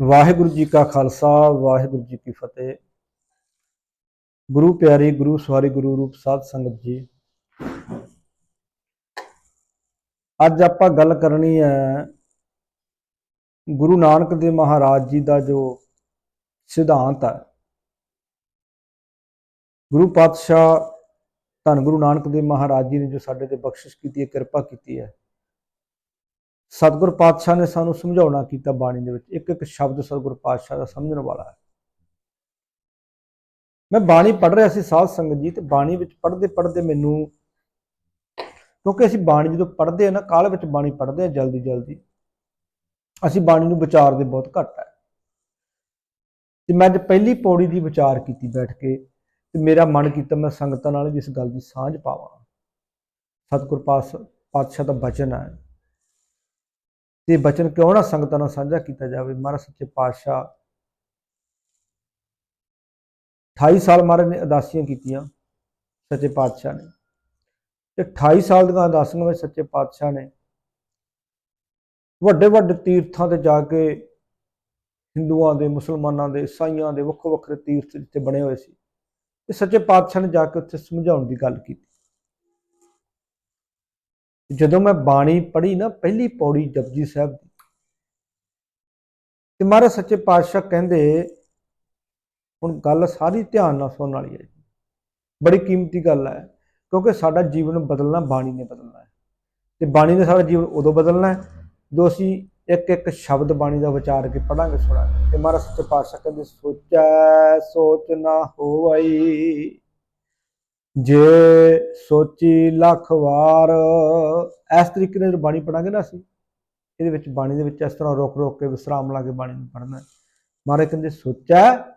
ਵਾਹਿਗੁਰੂ ਜੀ ਕਾ ਖਾਲਸਾ, ਵਾਹਿਗੁਰੂ ਜੀ ਕੀ ਫਤਿਹ। ਗੁਰੂ ਪਿਆਰੀ, ਗੁਰੂ ਸਵਾਰੀ, ਗੁਰੂ ਰੂਪ ਸਾਧ ਸੰਗਤ ਜੀ। ਅੱਜ ਆਪਾਂ ਗੱਲ ਕਰਨੀ ਹੈ ਗੁਰੂ ਨਾਨਕ ਦੇਵ ਮਹਾਰਾਜ ਜੀ ਦਾ ਜੋ ਸਿਧਾਂਤ ਹੈ। ਗੁਰੂ ਪਾਤਸ਼ਾਹ ਧੰਨ ਗੁਰੂ ਨਾਨਕ ਦੇਵ ਮਹਾਰਾਜ ਜੀ ਨੇ ਜੋ ਸਾਡੇ ਤੇ ਬਖਸ਼ਿਸ਼ ਕੀਤੀ ਹੈ, ਕਿਰਪਾ ਕੀਤੀ ਹੈ। ਸਤਿਗੁਰ ਪਾਤਸ਼ਾਹ ਨੇ ਸਾਨੂੰ ਸਮਝਾਉਣਾ ਕੀਤਾ ਬਾਣੀ ਦੇ ਵਿੱਚ। ਇੱਕ ਇੱਕ ਸ਼ਬਦ ਸਤਿਗੁਰ ਪਾਤਸ਼ਾਹ ਦਾ ਸਮਝਣ ਵਾਲਾ ਹੈ। ਮੈਂ ਬਾਣੀ ਪੜ੍ਹ ਰਿਹਾ ਸੀ ਸਾਧ ਸੰਗਤ ਜੀ ਤੇ ਬਾਣੀ ਵਿੱਚ ਪੜ੍ਹਦੇ ਪੜ੍ਹਦੇ ਮੈਨੂੰ ਕਿਉਂਕਿ ਅਸੀਂ ਬਾਣੀ ਜਦੋਂ ਪੜ੍ਹਦੇ ਆ ਨਾ, ਕਾਲ ਵਿੱਚ ਬਾਣੀ ਪੜ੍ਹਦੇ ਆ ਜਲਦੀ ਜਲਦੀ, ਅਸੀਂ ਬਾਣੀ ਨੂੰ ਵਿਚਾਰਦੇ ਬਹੁਤ ਘੱਟ ਹੈ। ਤੇ ਮੈਂ ਅੱਜ ਪਹਿਲੀ ਪੌੜੀ ਦੀ ਵਿਚਾਰ ਕੀਤੀ ਬੈਠ ਕੇ ਤੇ ਮੇਰਾ ਮਨ ਕੀਤਾ ਮੈਂ ਸੰਗਤਾਂ ਨਾਲ ਵੀ ਇਸ ਗੱਲ ਦੀ ਸਾਂਝ ਪਾਵਾਂ। ਸਤਿਗੁਰ ਪਾਸ ਪਾਤਸ਼ਾਹ ਦਾ ਬਚਨ ਹੈ। ਤੇ ਬਚਨ ਕਿਉਂ ਨਾ ਸੰਗਤਾਂ ਨਾਲ ਸਾਂਝਾ ਕੀਤਾ ਜਾਵੇ? ਮਹਾਰਾਜ ਸੱਚੇ ਪਾਤਸ਼ਾਹ 28 ਸਾਲ ਮਹਾਰਾਜ ਨੇ ਅਦਾਸੀਆਂ ਕੀਤੀਆਂ ਸੱਚੇ ਪਾਤਸ਼ਾਹ ਨੇ। ਤੇ 28 ਸਾਲ ਦੀਆਂ ਅਦਾਸੀਆਂ ਵਿੱਚ ਸੱਚੇ ਪਾਤਸ਼ਾਹ ਨੇ ਵੱਡੇ ਵੱਡੇ ਤੀਰਥਾਂ ਤੇ ਜਾ ਕੇ ਹਿੰਦੂਆਂ ਦੇ, ਮੁਸਲਮਾਨਾਂ ਦੇ, ਈਸਾਈਆਂ ਦੇ ਵੱਖੋ ਵੱਖਰੇ ਤੀਰਥ ਜਿੱਥੇ ਬਣੇ ਹੋਏ ਸੀ, ਤੇ ਸੱਚੇ ਪਾਤਸ਼ਾਹ ਨੇ ਜਾ ਕੇ ਉੱਥੇ ਸਮਝਾਉਣ ਦੀ ਗੱਲ ਕੀਤੀ। ਜਦੋਂ ਮੈਂ ਬਾਣੀ ਪੜ੍ਹੀ ਨਾ, ਪਹਿਲੀ ਪੌੜੀ ਜਪਜੀ ਸਾਹਿਬ ਦੀ, ਤੇ ਮਹਾਰਾਜ ਸੱਚੇ ਪਾਤਸ਼ਾਹ ਕਹਿੰਦੇ, ਹੁਣ ਗੱਲ ਸਾਰੀ ਧਿਆਨ ਨਾਲ ਸੁਣਨ ਵਾਲੀ ਹੈ ਜੀ। ਬੜੀ ਕੀਮਤੀ ਗੱਲ ਹੈ, ਕਿਉਂਕਿ ਸਾਡਾ ਜੀਵਨ ਬਦਲਣਾ ਬਾਣੀ ਨੇ ਬਦਲਣਾ ਹੈ। ਤੇ ਬਾਣੀ ਨੇ ਸਾਡਾ ਜੀਵਨ ਉਦੋਂ ਬਦਲਣਾ ਹੈ, ਜਦੋਂ ਅਸੀਂ ਇੱਕ ਇੱਕ ਸ਼ਬਦ ਬਾਣੀ ਦਾ ਵਿਚਾਰ ਕੇ ਪੜਾਂਗੇ ਸੁਣਾਂਗੇ। ਤੇ ਮਹਾਰਾਜ ਸੱਚੇ ਪਾਤਸ਼ਾਹ ਕਹਿੰਦੇ, ਸੋਚੈ ਸੋਚ ਨਾ ਹੋਵਈ। ਜੇ ਸੋਚੀ ਲੱਖ ਵਾਰ, ਇਸ ਤਰੀਕੇ ਨਾਲ ਬਾਣੀ ਪੜਾਂਗੇ ਨਾ ਅਸੀਂ, ਇਹਦੇ ਵਿੱਚ ਬਾਣੀ ਦੇ ਵਿੱਚ ਇਸ ਤਰ੍ਹਾਂ ਰੋਕ ਰੋਕ ਕੇ ਵਿਸਰਾਮ ਲਾ ਕੇ ਬਾਣੀ ਨੂੰ ਪੜਨਾ ਮਹਾਰਾਜ ਕਹਿੰਦੇ, ਸੋਚਾ,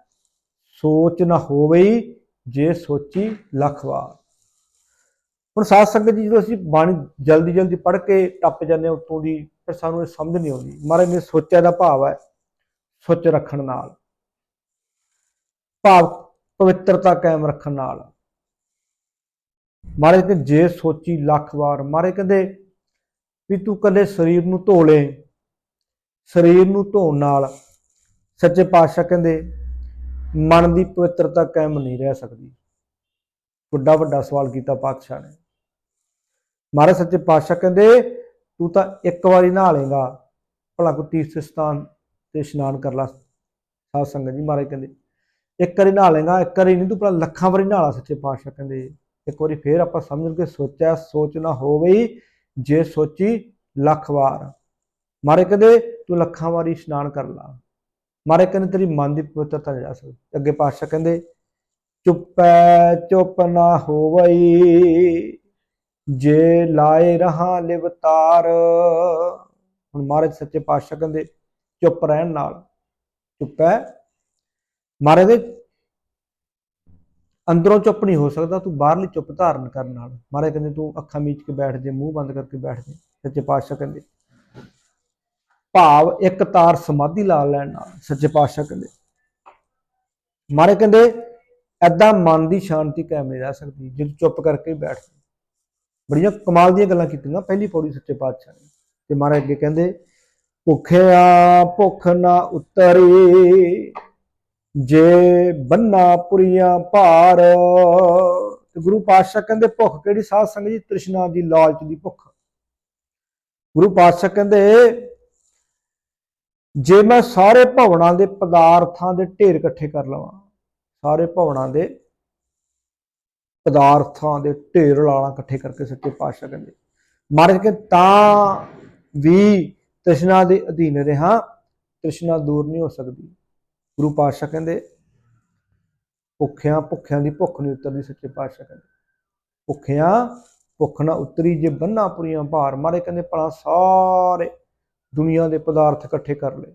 ਸੋਚ ਨਾ ਹੋਵੇ ਜੇ ਸੋਚੀ ਲੱਖ ਵਾਰ। ਹੁਣ ਸਾਧ ਸੰਗਤ ਜੀ, ਜਦੋਂ ਅਸੀਂ ਬਾਣੀ ਜਲਦੀ ਜਲਦੀ ਪੜ੍ਹ ਕੇ ਟੱਪ ਜਾਂਦੇ ਹਾਂ ਉਤੋਂ ਦੀ, ਫਿਰ ਸਾਨੂੰ ਇਹ ਸਮਝ ਨਹੀਂ ਆਉਂਦੀ। ਮਹਾਰਾਜ ਨੇ ਸੋਚਿਆ ਦਾ ਭਾਵ ਹੈ ਸੁੱਚ ਰੱਖਣ ਨਾਲ, ਭਾਵ ਪਵਿੱਤਰਤਾ ਕਾਇਮ ਰੱਖਣ ਨਾਲ। ਮਹਾਰਾਜ ਕਹਿੰਦੇ, ਜੇ ਸੋਚੀ ਲੱਖ ਵਾਰ, ਮਹਾਰਾਜ ਕਹਿੰਦੇ ਵੀ ਤੂੰ ਕੱਲੇ ਸਰੀਰ ਨੂੰ ਧੋ ਲੈ, ਸਰੀਰ ਨੂੰ ਧੋਣ ਨਾਲ ਸੱਚੇ ਪਾਤਸ਼ਾਹ ਕਹਿੰਦੇ ਮਨ ਦੀ ਪਵਿੱਤਰਤਾ ਕਾਇਮ ਨਹੀਂ ਰਹਿ ਸਕਦੀ। ਵੱਡਾ ਵੱਡਾ ਸਵਾਲ ਕੀਤਾ ਪਾਤਸ਼ਾਹ ਨੇ। ਮਹਾਰਾਜ ਸੱਚੇ ਪਾਤਸ਼ਾਹ ਕਹਿੰਦੇ, ਤੂੰ ਤਾਂ ਇੱਕ ਵਾਰੀ ਨਹਾ ਲੇਗਾ ਭਲਾ ਕੋ ਤੀਰਥ ਸਥਾਨ ਤੇ ਇਸ਼ਨਾਨ ਕਰ ਲਾ। ਸਾਧ ਸੰਗਤ ਜੀ ਮਹਾਰਾਜ ਕਹਿੰਦੇ, ਇੱਕ ਵਾਰੀ ਨਹਾ ਲੇਗਾ ਇੱਕ ਵਾਰੀ ਨਹੀਂ, ਤੂੰ ਭਲਾ ਲੱਖਾਂ ਵਾਰੀ ਨਹਾ ਸੱਚੇ ਪਾਤਸ਼ਾਹ ਕਹਿੰਦੇ। ਇੱਕ ਵਾਰੀ ਫੇਰ ਆਪਾਂ ਸਮਝ ਕੇ ਸੋਚਿਆ, ਸੋਚ ਨਾ ਹੋਵੇ ਜੇ ਸੋਚੀ, ਲੱਖ ਵਾਰ। ਮਾਰੇ ਕਹਿੰਦੇ, ਤੂੰ ਲੱਖਾਂ ਵਾਰੀ ਇਸ਼ਨਾਨ ਕਰ ਲਾ। ਮਾਰੇ ਕਹਿੰਦੇ, ਤੇਰੀ ਮਨ ਦੀ ਪਵਿੱਤਰਤਾ ਨਹੀਂ ਜਾ ਸਕਦੀ। ਅੱਗੇ ਪਾਤਸ਼ਾਹ ਕਹਿੰਦੇ, ਚੁੱਪੈ ਚੁੱਪ ਨਾ ਹੋਵਈ, ਜੇ ਲਾਏ ਰਹਾ ਲਿਵਤਾਰ ਹੁਣ ਮਹਾਰਾਜ ਸੱਚੇ ਪਾਤਸ਼ਾਹ ਕਹਿੰਦੇ, ਚੁੱਪ ਰਹਿਣ ਨਾਲ। ਚੁੱਪੈ ਮਾਰੇ ਦੇ ਅੰਦਰੋਂ ਚੁੱਪ ਨਹੀਂ ਹੋ ਸਕਦਾ, ਤੂੰ ਬਾਹਰਲੀ ਚੁੱਪ ਧਾਰਨ ਕਰਨ ਨਾਲ। ਮਹਾਰਾਜ ਕਹਿੰਦੇ, ਤੂੰ ਅੱਖਾਂ ਮੀਚ ਕੇ ਬੈਠ ਜੇ, ਮੂੰਹ ਬੰਦ ਕਰਕੇ ਬੈਠ ਜੇ, ਸੱਚੇ ਪਾਤਸ਼ਾਹ ਕਹਿੰਦੇ। ਭਾਵ ਇੱਕ ਤਾਰ ਸਮਾਧੀ ਲਾ ਲੈਣ ਨਾਲ, ਸੱਚੇ ਪਾਤਸ਼ਾਹ ਕਹਿੰਦੇ। ਮਹਾਰਾਜ ਕਹਿੰਦੇ ਐਦਾਂ ਮਨ ਦੀ ਸ਼ਾਂਤੀ ਕਾਇਮ ਰਹਿ ਸਕਦੀ ਜੇ ਤੂੰ ਚੁੱਪ ਕਰਕੇ ਬੈਠ ਬੜੀਆਂ ਕਮਾਲ ਦੀਆਂ ਗੱਲਾਂ ਕੀਤੀਆਂ ਪਹਿਲੀ ਪੌੜੀ ਸੱਚੇ ਪਾਤਸ਼ਾਹ ਨੇ। ਤੇ ਮਹਾਰਾਜ ਅੱਗੇ ਕਹਿੰਦੇ, ਭੁੱਖਿਆ ਭੁੱਖ ਨਾ ਉਤਰੀ ਜੇ ਬੰਨਾ ਪੁਰੀਆਂ ਭਾਰ। ਤੇ ਗੁਰੂ ਪਾਤਸ਼ਾਹ ਕਹਿੰਦੇ, ਭੁੱਖ ਕਿਹੜੀ ਸਾਧ ਸੰਗਤ ਜੀ? ਤ੍ਰਿਸ਼ਨਾ ਦੀ ਲਾਲਚ ਦੀ ਭੁੱਖ। ਗੁਰੂ ਪਾਤਸ਼ਾਹ ਕਹਿੰਦੇ, ਜੇ ਮੈਂ ਸਾਰੇ ਭਵਨਾਂ ਦੇ ਪਦਾਰਥਾਂ ਦੇ ਢੇਰ ਇਕੱਠੇ ਕਰ ਲਵਾਂ, ਸਾਰੇ ਭਵਨਾਂ ਦੇ ਪਦਾਰਥਾਂ ਦੇ ਢੇਰ ਲਾਲਾਂ ਇਕੱਠੇ ਕਰਕੇ ਸੱਚੇ ਪਾਤਸ਼ਾਹ ਕਹਿੰਦੇ। ਮਹਾਰਾਜ ਕਿ ਤਾਂ ਵੀ ਤ੍ਰਿਸ਼ਨਾ ਦੇ ਅਧੀਨ ਰਹਾ, ਤ੍ਰਿਸ਼ਨਾ ਦੂਰ ਨਹੀਂ ਹੋ ਸਕਦੀ। ਗੁਰੂ ਪਾਤਸ਼ਾਹ ਕਹਿੰਦੇ, ਭੁੱਖਿਆਂ ਭੁੱਖਿਆਂ ਦੀ ਭੁੱਖ ਨਹੀਂ ਉਤਰਦੀ ਸੱਚੇ ਪਾਤਸ਼ਾਹ ਕਹਿੰਦੇ। ਭੁੱਖਿਆਂ, ਭੁੱਖ ਨਾ ਉਤਰੀ ਜੇ ਬੰਨਾ ਪੁਰੀਆਂ ਭਾਰ। ਮਾਰੇ ਕਹਿੰਦੇ ਭਲਾ ਸਾਰੇ ਦੁਨੀਆ ਦੇ ਪਦਾਰਥ ਇਕੱਠੇ ਕਰ ਲਏ।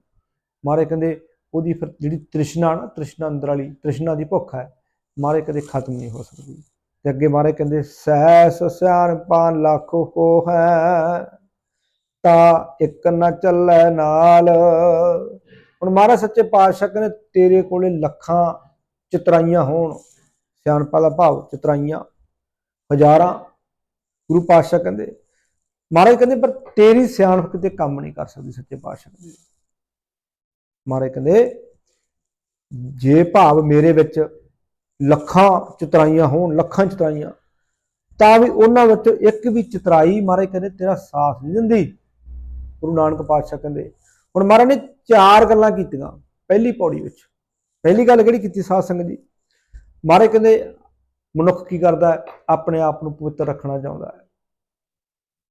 ਮਾਰੇ ਕਹਿੰਦੇ ਉਹਦੀ ਫਿਰ ਜਿਹੜੀ ਤ੍ਰਿਸ਼ਨਾ ਨਾ, ਤ੍ਰਿਸ਼ਨਾ ਅੰਦਰ ਵਾਲੀ, ਤ੍ਰਿਸ਼ਨਾ ਦੀ ਭੁੱਖ ਹੈ, ਮਾਰੇ ਕਦੇ ਖਤਮ ਨਹੀਂ ਹੋ ਸਕਦੀ। ਤੇ ਅੱਗੇ ਮਾਰੇ ਕਹਿੰਦੇ ਸਹਿਸ ਸਿਆਣਪਾਂ ਲੱਖ ਹੋ ਹੈ, ਤਾਂ ਇੱਕ ਨਾ ਚੱਲੇ ਨਾਲ। ਹੁਣ ਮਹਾਰਾਜ ਸੱਚੇ ਪਾਤਸ਼ਾਹ ਕਹਿੰਦੇ, ਤੇਰੇ ਕੋਲੇ ਲੱਖਾਂ ਚਤਰਾਈਆਂ ਹੋਣ, ਸਿਆਣਪਾ ਦਾ ਭਾਵ ਚਤਰਾਈਆਂ, ਹਜ਼ਾਰਾਂ, ਗੁਰੂ ਪਾਤਸ਼ਾਹ ਕਹਿੰਦੇ, ਮਹਾਰਾਜ ਕਹਿੰਦੇ, ਪਰ ਤੇਰੀ ਸਿਆਣਪ ਕਿਤੇ ਕੰਮ ਨਹੀਂ ਕਰ ਸਕਦੀ ਸੱਚੇ ਪਾਤਸ਼ਾਹ ਕਹਿੰਦੇ। ਮਾਰੇ ਕਹਿੰਦੇ, ਜੇ ਭਾਵ ਮੇਰੇ ਵਿੱਚ ਲੱਖਾਂ ਚਤਰਾਈਆਂ ਹੋਣ, ਲੱਖਾਂ ਚਤਰਾਈਆਂ, ਤਾਂ ਵੀ ਉਹਨਾਂ ਵਿੱਚ ਇੱਕ ਵੀ ਚਤਰਾਈ ਮਹਾਰਾਜ ਕਹਿੰਦੇ ਤੇਰਾ ਸਾਥ ਨਹੀਂ ਦਿੰਦੀ। ਗੁਰੂ ਨਾਨਕ ਪਾਤਸ਼ਾਹ ਕਹਿੰਦੇ ਹੁਣ ਮਹਾਰਾਜ ਨੇ ਚਾਰ ਗੱਲਾਂ ਕੀਤੀਆਂ ਪਹਿਲੀ ਪੌੜੀ ਵਿੱਚ। ਪਹਿਲੀ ਗੱਲ ਕਿਹੜੀ ਕੀਤੀ ਸਾਧ ਸੰਗਤ ਜੀ? ਮਹਾਰਾਜ ਕਹਿੰਦੇ, ਮਨੁੱਖ ਕੀ ਕਰਦਾ ਆਪਣੇ ਆਪ ਨੂੰ ਪਵਿੱਤਰ ਰੱਖਣਾ ਚਾਹੁੰਦਾ ਹੈ।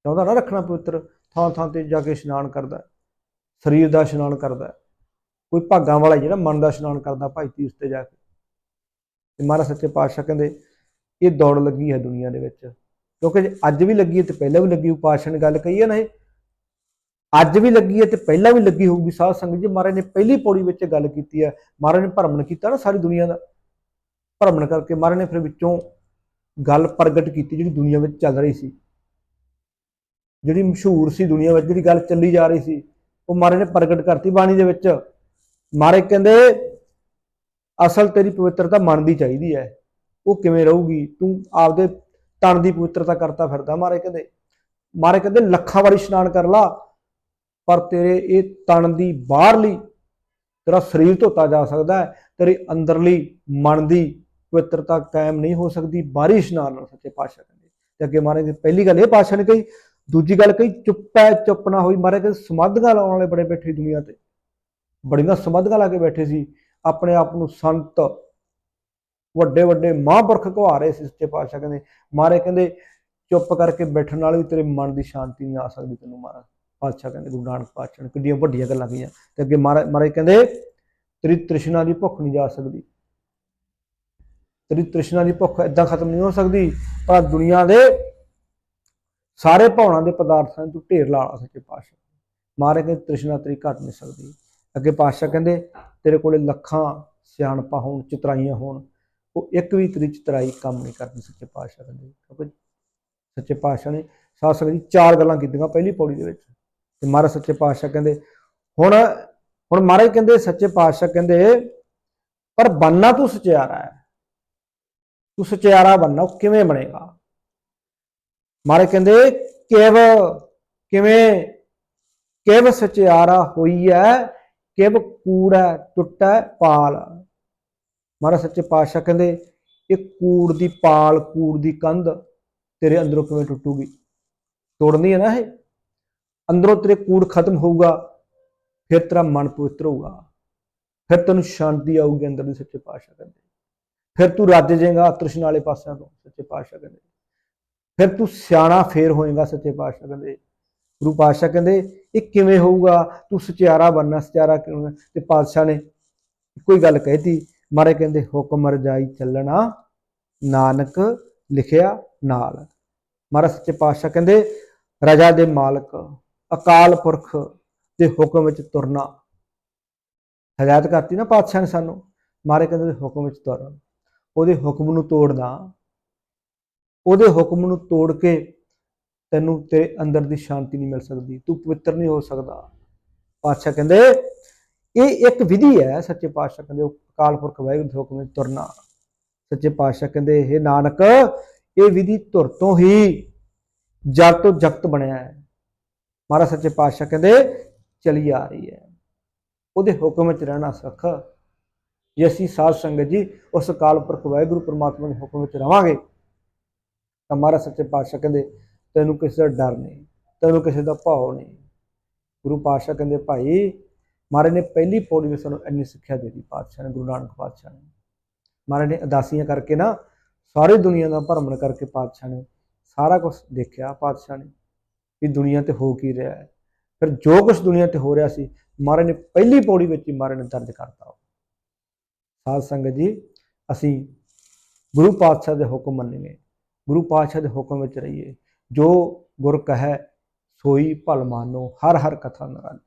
ਚਾਹੁੰਦਾ ਨਾ ਰੱਖਣਾ ਪਵਿੱਤਰ ਥਾਂ ਥਾਂ ਤੇ ਜਾ ਕੇ ਇਸ਼ਨਾਨ ਕਰਦਾ ਸਰੀਰ ਦਾ ਇਸ਼ਨਾਨ ਕਰਦਾ ਕੋਈ ਭਾਗਾਂ ਵਾਲਾ ਜਿਹੜਾ ਮਨ ਦਾ ਇਸ਼ਨਾਨ ਕਰਦਾ ਭਾਈ ਤੀਰਥ ਤੇ ਜਾ ਕੇ। ਤੇ ਮਹਾਰਾਜ ਸੱਚੇ ਪਾਤਸ਼ਾਹ ਕਹਿੰਦੇ, ਇਹ ਦੌੜ ਲੱਗੀ ਹੈ ਦੁਨੀਆ ਦੇ ਵਿੱਚ। ਕਿਉਂਕਿ ਜੇ ਅੱਜ ਵੀ ਲੱਗੀ ਹੈ ਤੇ ਪਹਿਲਾਂ ਵੀ ਲੱਗੀ ਹੋਊ ਪਾਤਸ਼ਾਹ ਨੇ ਗੱਲ ਕਹੀ ਹੈ ਨਾ ਇਹ। ਅੱਜ ਵੀ ਲੱਗੀ ਹੈ ਤੇ ਪਹਿਲਾਂ ਵੀ ਲੱਗੀ ਹੋਊਗੀ ਸਾਧ ਸੰਗਤ ਜੀ। ਮਹਾਰਾਜ ਨੇ ਪਹਿਲੀ ਪੌੜੀ ਵਿੱਚ ਗੱਲ ਕੀਤੀ ਹੈ। ਮਹਾਰਾਜ ਨੇ ਭਰਮਣ ਕੀਤਾ ਨਾ ਸਾਰੀ ਦੁਨੀਆ ਦਾ। ਭਰਮਣ ਕਰਕੇ ਮਹਾਰਾਜ ਨੇ ਫਿਰ ਵਿੱਚੋਂ ਗੱਲ ਪ੍ਰਗਟ ਕੀਤੀ ਜਿਹੜੀ ਦੁਨੀਆ ਵਿੱਚ ਚੱਲ ਰਹੀ ਸੀ। ਜਿਹੜੀ ਮਸ਼ਹੂਰ ਸੀ ਦੁਨੀਆ ਵਿੱਚ, ਜਿਹੜੀ ਗੱਲ ਚੱਲੀ ਜਾ ਰਹੀ ਸੀ, ਉਹ ਮਹਾਰਾਜ ਨੇ ਪ੍ਰਗਟ ਕਰਤੀ ਬਾਣੀ ਦੇ ਵਿੱਚ। ਮਹਾਰਾਜ ਕਹਿੰਦੇ, ਅਸਲ ਤੇਰੀ ਪਵਿੱਤਰਤਾ ਮਨ ਦੀ ਚਾਹੀਦੀ ਹੈ। ਉਹ ਕਿਵੇਂ ਰਹੂਗੀ? ਤੂੰ ਆਪਦੇ ਤਨ ਦੀ ਪਵਿੱਤਰਤਾ ਕਰਤਾ ਫਿਰਦਾ, ਮਹਾਰਾਜ ਕਹਿੰਦੇ। ਮਹਾਰਾਜ ਕਹਿੰਦੇ, ਲੱਖਾਂ ਵਾਰੀ ਇਸ਼ਨਾਨ ਕਰ ਲਾ। ਪਰ ਤੇਰੇ ਇਹ ਤਣ ਦੀ ਬਾਹਰਲੀ ਤੇਰਾ ਸਰੀਰ ਧੋਤਾ ਜਾ ਸਕਦਾ ਹੈ, ਤੇਰੇ ਅੰਦਰਲੀ ਮਨ ਦੀ ਪਵਿੱਤਰਤਾ ਕਾਇਮ ਨਹੀਂ ਹੋ ਸਕਦੀ ਬਾਹਰੀ ਇਸ਼ਨਾਨ ਨਾਲ ਸੱਚੇ ਪਾਤਸ਼ਾਹ ਕਹਿੰਦੇ। ਤੇ ਅੱਗੇ ਮਹਾਰਾਜ ਦੀ ਪਹਿਲੀ ਗੱਲ ਇਹ ਪਾਤਸ਼ਾਹ ਨੇ ਕਹੀ, ਦੂਜੀ ਗੱਲ ਕਹੀ, ਚੁੱਪ ਹੈ, ਚੁੱਪ ਨਾ ਹੋਈ। ਮਹਾਰਾਜ ਕਹਿੰਦੇ, ਸਮਾਧੀਆਂ ਲਾਉਣ ਵਾਲੇ ਬੜੇ ਬੈਠੇ ਦੁਨੀਆ ਤੇ। ਬੜੀਆਂ ਸਮਾਧੀਆਂ ਲਾ ਕੇ ਬੈਠੇ ਸੀ। ਆਪਣੇ ਆਪ ਨੂੰ ਸੰਤ ਵੱਡੇ ਵੱਡੇ ਮਹਾਂਪੁਰਖ ਕਹਾ ਰਹੇ ਸੀ ਸੱਚੇ ਪਾਤਸ਼ਾਹ ਕਹਿੰਦੇ। ਮਾਰੇ ਕਹਿੰਦੇ, ਚੁੱਪ ਕਰਕੇ ਬੈਠਣ ਨਾਲ ਵੀ ਤੇਰੇ ਮਨ ਦੀ ਸ਼ਾਂਤੀ ਨਹੀਂ ਆ ਸਕਦੀ ਤੈਨੂੰ ਮਹਾਰਾਜ। ਪਾਤਸ਼ਾਹ ਕਹਿੰਦੇ, ਗੁਰੂ ਨਾਨਕ ਪਾਤਸ਼ਾਹ ਨੇ ਕਿੰਨੀਆਂ ਵੱਡੀਆਂ ਗੱਲਾਂ ਕਹੀਆਂ। ਤੇ ਅੱਗੇ ਮਹਾਰਾਜ ਮਹਾਰਾਜ ਕਹਿੰਦੇ, ਤੇਰੀ, ਤ੍ਰਿਸ਼ਨਾ ਦੀ ਭੁੱਖ ਨਹੀਂ ਜਾ ਸਕਦੀ। ਤੇਰੀ, ਤ੍ਰਿਸ਼ਨਾ ਦੀ ਭੁੱਖ ਇਦਾਂ ਖਤਮ ਨਹੀਂ ਹੋ ਸਕਦੀ, ਪਰ ਦੁਨੀਆ ਦੇ ਸਾਰੇ ਭਾਵਨਾ ਦੇ ਪਦਾਰਥਾਂ ਨੂੰ ਤੂੰ ਢੇਰ ਲਾ ਲਾ ਸੱਚੇ ਪਾਤਸ਼ਾਹ। ਮਹਾਰਾਜ ਕਹਿੰਦੇ, ਤ੍ਰਿਸ਼ਨਾ ਤੇਰੀ ਘਟ ਨਹੀਂ ਸਕਦੀ। ਅੱਗੇ ਪਾਤਸ਼ਾਹ ਕਹਿੰਦੇ, ਤੇਰੇ ਕੋਲੇ ਲੱਖਾਂ ਸਿਆਣਪਾਂ ਹੋਣ, ਚਤਰਾਈਆਂ ਹੋਣ, ਉਹ ਇੱਕ ਵੀ ਤੇਰੀ ਚਤਰਾਈ ਕੰਮ ਨਹੀਂ ਕਰਦੀ, ਸੱਚੇ ਪਾਤਸ਼ਾਹ ਕਹਿੰਦੇ। ਕਿਉਂਕਿ ਸੱਚੇ ਪਾਤਸ਼ਾਹ ਨੇ ਸਾਧ ਸੰਗਤ ਜੀ ਚਾਰ ਗੱਲਾਂ ਕੀਤੀਆਂ ਪਹਿਲੀ ਪੌੜੀ ਦੇ ਵਿੱਚ। ਤੇ ਮਹਾਰਾਜ ਸੱਚੇ ਪਾਤਸ਼ਾਹ ਕਹਿੰਦੇ, ਹੁਣ ਹੁਣ ਮਹਾਰਾਜ ਕਹਿੰਦੇ, ਸੱਚੇ ਪਾਤਸ਼ਾਹ ਕਹਿੰਦੇ, ਪਰ ਬੰਨਾ ਤੂੰ ਸਚਿਆਰਾ ਹੈ। ਤੂੰ ਸਚਿਆਰਾ ਬੰਨਾ ਉਹ ਕਿਵੇਂ ਬਣੇਗਾ? ਮਹਾਰਾਜ ਕਹਿੰਦੇ, ਕਿਵ, ਕਿਵੇਂ, ਕਿਵ ਸਚਿਆਰਾ ਹੋਈ ਹੈ ਕਿਵ ਕੂੜਾ ਟੁੱਟਾ ਪਾਲ। ਮਹਾਰਾਜ ਸੱਚੇ ਪਾਤਸ਼ਾਹ ਕਹਿੰਦੇ, ਇਹ ਕੂੜ ਦੀ ਪਾਲ, ਕੂੜ ਦੀ ਕੰਧ ਤੇਰੇ ਅੰਦਰੋਂ ਕਿਵੇਂ ਟੁੱਟੂਗੀ? ਤੋੜਨੀ ਹੈ ਨਾ ਇਹ? ਅੰਦਰੋਂ ਤੇਰੇ ਕੂੜ ਖਤਮ ਹੋਊਗਾ, ਫਿਰ ਤੇਰਾ ਮਨ ਪਵਿੱਤਰ ਹੋਊਗਾ। ਫਿਰ ਤੈਨੂੰ ਸ਼ਾਂਤੀ ਆਊਗੀ ਅੰਦਰ ਦੀ ਸੱਚੇ ਪਾਤਸ਼ਾਹ ਕਹਿੰਦੇ। ਫਿਰ ਤੂੰ ਰੱਜ ਜਾਏਗਾ ਤ੍ਰਿਸ਼ਨਾ ਵਾਲੇ ਪਾਸਿਆਂ ਤੋਂ, ਸੱਚੇ ਪਾਤਸ਼ਾਹ ਕਹਿੰਦੇ। ਫਿਰ ਤੂੰ ਸਿਆਣਾ ਫੇਰ ਹੋਏਗਾ, ਸੱਚੇ ਪਾਤਸ਼ਾਹ ਕਹਿੰਦੇ। ਗੁਰੂ ਪਾਤਸ਼ਾਹ ਕਹਿੰਦੇ, ਇਹ ਕਿਵੇਂ ਹੋਊਗਾ? ਤੂੰ ਸਚਿਆਰਾ ਬਣਨਾ ਸਚਿਆਰਾ ਕਿਉਂ ਤੇ ਪਾਤਸ਼ਾਹ ਨੇ ਕੋਈ ਗੱਲ ਕਹਿਤੀ। ਮਾਰੇ ਕਹਿੰਦੇ, ਹੁਕਮ ਰਜਾਈ ਚੱਲਣਾ, ਨਾਨਕ ਲਿਖਿਆ ਨਾਲ। ਮਹਾਰਾਜ ਸੱਚੇ ਪਾਤਸ਼ਾਹ ਕਹਿੰਦੇ, ਰਜਾ ਦੇ ਮਾਲਕ ਅਕਾਲ ਪੁਰਖ ਦੇ ਹੁਕਮ ਵਿੱਚ ਤੁਰਨਾ। ਹਦਾਇਤ ਕਰਤੀ ਨਾ ਪਾਤਸ਼ਾਹ ਨੇ ਸਾਨੂੰ, ਮਾਰੇ ਕਹਿੰਦੇ ਉਹਦੇ ਹੁਕਮ ਵਿੱਚ ਤੁਰ ਉਹਦੇ ਹੁਕਮ ਨੂੰ ਤੋੜਨਾ। ਉਹਦੇ ਹੁਕਮ ਨੂੰ ਤੋੜ ਕੇ ਤੈਨੂੰ ਤੇਰੇ ਅੰਦਰ ਦੀ ਸ਼ਾਂਤੀ ਨਹੀਂ ਮਿਲ ਸਕਦੀ, ਤੂੰ ਪਵਿੱਤਰ ਨਹੀਂ ਹੋ ਸਕਦਾ। ਪਾਤਸ਼ਾਹ ਕਹਿੰਦੇ, ਇਹ ਇੱਕ ਵਿਧੀ ਹੈ, ਸੱਚੇ ਪਾਤਸ਼ਾਹ ਕਹਿੰਦੇ, ਉਹ ਅਕਾਲ ਪੁਰਖ ਵਾਹਿਗੁਰੂ ਦੇ ਹੁਕਮ ਵਿੱਚ ਤੁਰਨਾ। ਸੱਚੇ ਪਾਤਸ਼ਾਹ ਕਹਿੰਦੇ ਇਹ ਨਾਨਕ, ਇਹ ਵਿਧੀ ਧੁਰ ਤੋਂ ਹੀ ਜਗ ਤੋਂ ਜਗਤ ਬਣਿਆ ਹੈ। ਮਹਾਰਾਜ ਸੱਚੇ ਪਾਤਸ਼ਾਹ ਕਹਿੰਦੇ, ਚਲੀ ਆ ਰਹੀ ਹੈ। ਉਹਦੇ ਹੁਕਮ ਵਿੱਚ ਰਹਿਣਾ ਸਖ। ਜੇ ਅਸੀਂ ਸਾਧ ਸੰਗਤ ਜੀ, ਉਸ ਕਾਲ ਪੁਰਖ ਵਾਹਿਗੁਰੂ ਪ੍ਰਮਾਤਮਾ ਦੇ ਹੁਕਮ ਵਿੱਚ ਰਵਾਂਗੇ, ਤਾਂ ਮਹਾਰਾਜ ਸੱਚੇ ਪਾਤਸ਼ਾਹ ਕਹਿੰਦੇ, ਤੈਨੂੰ ਕਿਸੇ ਦਾ ਡਰ ਨਹੀਂ, ਤੈਨੂੰ ਕਿਸੇ ਦਾ ਭਾਵ ਨਹੀਂ। ਗੁਰੂ ਪਾਤਸ਼ਾਹ ਕਹਿੰਦੇ, ਭਾਈ, ਮਹਾਰਾਜ ਨੇ ਪਹਿਲੀ ਪੌੜੀ ਵਿੱਚ ਸਾਨੂੰ ਇੰਨੀ ਸਿੱਖਿਆ ਦੇ ਦਿੱਤੀ, ਪਾਤਸ਼ਾਹ ਨੇ, ਗੁਰੂ ਨਾਨਕ ਪਾਤਸ਼ਾਹ ਨੇ। ਮਹਾਰਾਜ ਨੇ ਅਦਾਸੀਆਂ ਕਰਕੇ ਨਾ, ਸਾਰੀ ਦੁਨੀਆ ਦਾ ਭਰਮਣ ਕਰਕੇ ਪਾਤਸ਼ਾਹ ਨੇ, ਸਾਰਾ ਕੁਝ ਦੇਖਿਆ ਪਾਤਸ਼ਾਹ ਨੇ। ਵੀ ਦੁਨੀਆ ਤੇ ਹੋ ਕੀ ਰਿਹਾ ਹੈ। ਫਿਰ ਜੋ ਕੁਝ ਦੁਨੀਆ ਤੇ ਹੋ ਰਿਹਾ ਸੀ ਮਹਾਰਾਜ ਨੇ ਪਹਿਲੀ ਪੌੜੀ ਵਿੱਚ ਹੀ ਮਹਾਰਾਜ ਨੇ ਦਰਜ ਕਰਤਾ। ਸਾਧ ਸੰਗਤ ਜੀ, ਅਸੀਂ ਗੁਰੂ ਪਾਤਸ਼ਾਹ ਦੇ ਹੁਕਮ ਮੰਨੀਏ, ਗੁਰੂ ਪਾਤਸ਼ਾਹ ਦੇ ਹੁਕਮ ਵਿੱਚ ਰਹੀਏ। ਜੋ ਗੁਰ ਕਹੈ, ਸੋਈ ਭਲ ਮਾਨੋ, ਹਰ ਹਰ ਕਥਾ ਨਿਰਾਲੀ।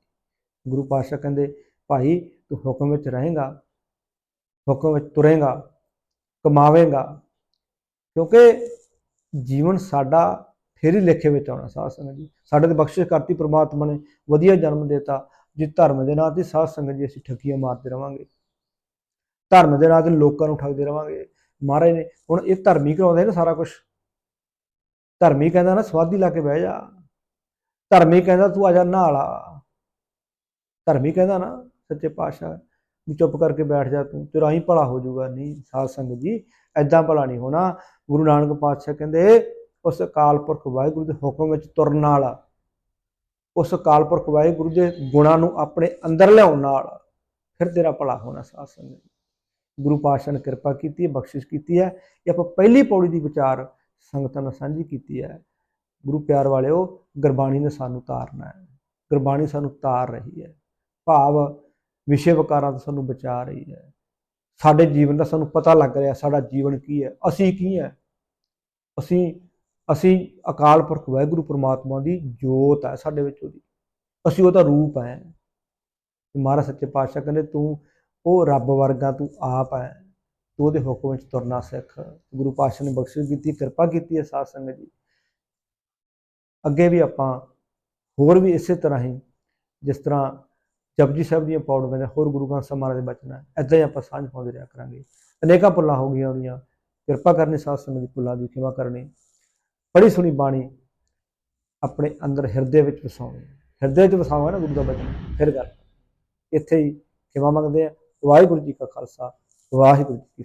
ਗੁਰੂ ਪਾਤਸ਼ਾਹ ਕਹਿੰਦੇ, ਭਾਈ, ਤੂੰ ਹੁਕਮ ਵਿੱਚ ਰਹੇਗਾ, ਹੁਕਮ ਵਿੱਚ ਤੁਰੇਗਾ, ਕਮਾਵੇਂਗਾ, ਕਿਉਂਕਿ ਜੀਵਨ ਸਾਡਾ ਫੇਰ ਹੀ ਲੇਖੇ ਵਿੱਚ ਆਉਣਾ ਸਾਧ ਸੰਗਤ ਜੀ। ਸਾਡੇ ਤੇ ਬਖਸ਼ਿਸ਼ ਕਰਤੀ ਪ੍ਰਮਾਤਮਾ ਨੇ, ਵਧੀਆ ਜਨਮ ਦਿੱਤਾ, ਜੇ ਧਰਮ ਦੇ ਨਾਂ ਤੇ ਸਾਧ ਸੰਗਤ ਜੀ ਅਸੀਂ ਠੱਕੀਆਂ ਮਾਰਦੇ ਰਵਾਂਗੇ। ਧਰਮ ਦੇ ਨਾਂ ਤੇ ਲੋਕਾਂ ਨੂੰ ਠੱਗਦੇ ਰਵਾਂਗੇ। ਮਹਾਰਾਜ ਨੇ ਹੁਣ ਇਹ ਧਰਮੀ ਕਰਾਉਂਦੇ ਨੇ ਸਾਰਾ ਕੁਝ ਧਰਮੀ ਕਹਿੰਦਾ ਨਾ, ਸਵਾਦੀ ਲਾ ਕੇ ਬਹਿ ਜਾ। ਧਰਮੀ ਕਹਿੰਦਾ, ਤੂੰ ਆ ਜਾ ਨਹਾ ਲਾ। ਧਰਮੀ ਕਹਿੰਦਾ ਨਾ, ਸੱਚੇ ਪਾਤਸ਼ਾਹ ਵੀ ਚੁੱਪ ਕਰਕੇ ਬੈਠ ਜਾ ਤੂੰ। ਤੇਰਾ ਹੀ ਭਲਾ ਹੋ ਜਾਊਗਾ। ਨਹੀਂ, ਸਾਧ ਸੰਗਤ ਜੀ ਐਦਾਂ ਭਲਾ ਨਹੀਂ ਹੋਣਾ। ਗੁਰੂ ਨਾਨਕ ਪਾਤਸ਼ਾਹ ਕਹਿੰਦੇ ਉਸ ਅਕਾਲ ਪੁਰਖ ਵਾਹਿਗੁਰੂ ਦੇ ਹੁਕਮ ਵਿੱਚ ਤੁਰਨ ਨਾਲ, ਉਸ ਅਕਾਲ ਪੁਰਖ ਵਾਹਿਗੁਰੂ ਦੇ ਗੁਣਾਂ ਨੂੰ ਆਪਣੇ ਅੰਦਰ ਲਿਆਉਣ ਨਾਲ ਫਿਰ ਤੇਰਾ ਭਲਾ ਹੋਣਾ ਸਾਧ ਸੰਗਤ। ਗੁਰੂ ਪਾਤਸ਼ਾਹ ਨੇ ਕਿਰਪਾ ਕੀਤੀ ਹੈ, ਬਖਸ਼ਿਸ਼ ਕੀਤੀ ਹੈ, ਇਹ ਆਪਾਂ ਪਹਿਲੀ ਪੌੜੀ ਦੀ ਵਿਚਾਰ ਸੰਗਤਾਂ ਨਾਲ ਸਾਂਝੀ ਕੀਤੀ ਹੈ। ਗੁਰੂ ਪਿਆਰ ਵਾਲਿਓ, ਗੁਰਬਾਣੀ ਨੇ ਸਾਨੂੰ ਤਾਰਨਾ ਹੈ। ਗੁਰਬਾਣੀ ਸਾਨੂੰ ਤਾਰ ਰਹੀ ਹੈ। ਭਾਵ ਵਿਸ਼ੇ ਵਿਕਾਰਾਂ ਤੋਂ ਸਾਨੂੰ ਬਚਾ ਰਹੀ ਹੈ। ਸਾਡੇ ਜੀਵਨ ਦਾ ਸਾਨੂੰ ਪਤਾ ਲੱਗ ਰਿਹਾ, ਸਾਡਾ ਜੀਵਨ ਕੀ ਹੈ, ਅਸੀਂ ਕੀ ਹੈ? ਅਸੀਂ ਅਸੀਂ ਅਕਾਲ ਪੁਰਖ ਵਾਹਿਗੁਰੂ ਪ੍ਰਮਾਤਮਾ ਦੀ ਜੋਤ ਹੈ ਸਾਡੇ ਵਿੱਚ ਉਹਦੀ। ਅਸੀਂ ਉਹਦਾ ਰੂਪ ਹੈ। ਮਹਾਰਾਜ ਸੱਚੇ ਪਾਤਸ਼ਾਹ ਕਹਿੰਦੇ, ਤੂੰ ਉਹ ਰੱਬ ਵਰਗਾ ਤੂੰ ਆਪ ਹੈ। ਤੂੰ ਉਹਦੇ ਹੁਕਮ ਵਿੱਚ ਤੁਰਨਾ ਸਿੱਖ। ਗੁਰੂ ਪਾਤਸ਼ਾਹ ਨੇ ਬਖਸ਼ਿਸ਼ ਕੀਤੀ, ਕਿਰਪਾ ਕੀਤੀ ਹੈ ਸਾਧ ਸੰਗਤ ਜੀ ਅੱਗੇ ਵੀ ਆਪਾਂ ਹੋਰ ਵੀ ਇਸੇ ਤਰ੍ਹਾਂ ਹੀ ਜਿਸ ਤਰ੍ਹਾਂ ਜਪਜੀ ਸਾਹਿਬ ਦੀਆਂ ਪੌੜੀਆਂ ਜਾਂ ਹੋਰ ਗੁਰੂ ਗ੍ਰੰਥ ਸਾਹਿਬ ਮਹਾਰਾਜ ਦੇ ਬਚਨ ਹੈ ਐਦਾਂ ਹੀ ਆਪਾਂ ਸਾਂਝ ਪਾਉਂਦੇ ਰਿਹਾ ਕਰਾਂਗੇ। ਅਨੇਕਾਂ ਭੁੱਲਾਂ ਹੋ ਗਈਆਂ ਉਹਦੀਆਂ। ਕਿਰਪਾ ਕਰਨੀ ਸਾਧ ਸੰਗਤ ਦੀ, ਭੁੱਲਾਂ ਦੀ, ਖਿਮਾ ਕਰਨੀ। ਬੜੀ ਸੁਣੀ ਬਾਣੀ ਆਪਣੇ ਅੰਦਰ ਹਿਰਦੇ ਵਿੱਚ ਵਸਾਉਣੀ। ਹਿਰਦੇ ਵਿੱਚ ਵਸਾਵਾਂ ਨਾ ਗੁਰੂ ਦਾ ਬਚਨ, ਫਿਰ ਗੱਲ। ਇੱਥੇ ਹੀ ਖਿਮਾ ਮੰਗਦੇ ਆ, ਵਾਹਿਗੁਰੂ ਜੀ ਕਾ ਖਾਲਸਾ, ਵਾਹਿਗੁਰੂ ਜੀ ਕੀ